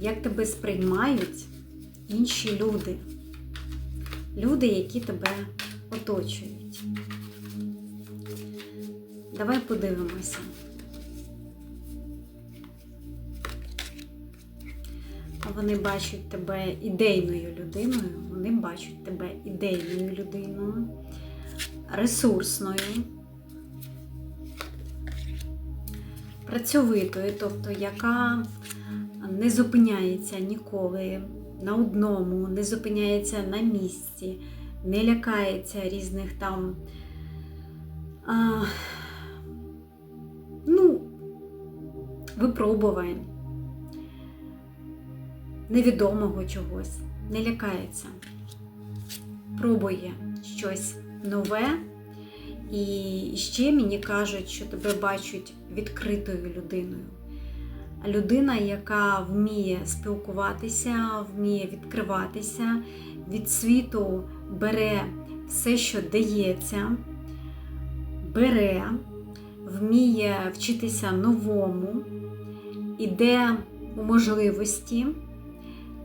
як тебе сприймають інші люди. Люди, які тебе оточують. Давай подивимося. Вони бачать тебе ідейною людиною, вони бачать тебе ідейною людиною, ресурсною, працьовитою, тобто яка не зупиняється ніколи на одному, не зупиняється на місці, не лякається різних там. А, ну, випробувань, невідомого чогось, не лякається, пробує щось нове. І ще мені кажуть, що тебе бачать відкритою людиною. Людина, яка вміє спілкуватися, вміє відкриватися, від світу бере все, що дається, бере, вміє вчитися новому, іде у можливості,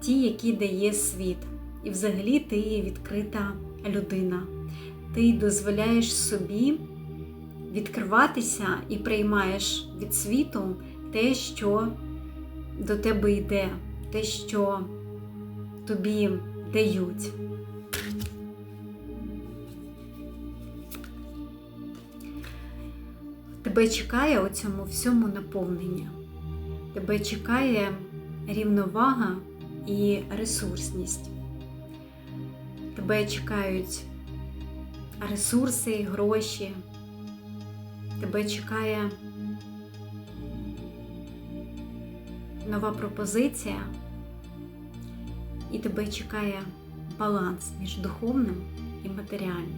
ті, які дає світ. І взагалі ти відкрита людина. Ти дозволяєш собі відкриватися і приймаєш від світу те, що до тебе йде, те, що тобі дають. Тебе чекає у цьому всьому наповнення. Тебе чекає рівновага і ресурсність. Тебе чекають ресурси, гроші. Тебе чекає нова пропозиція, і тебе чекає баланс між духовним і матеріальним.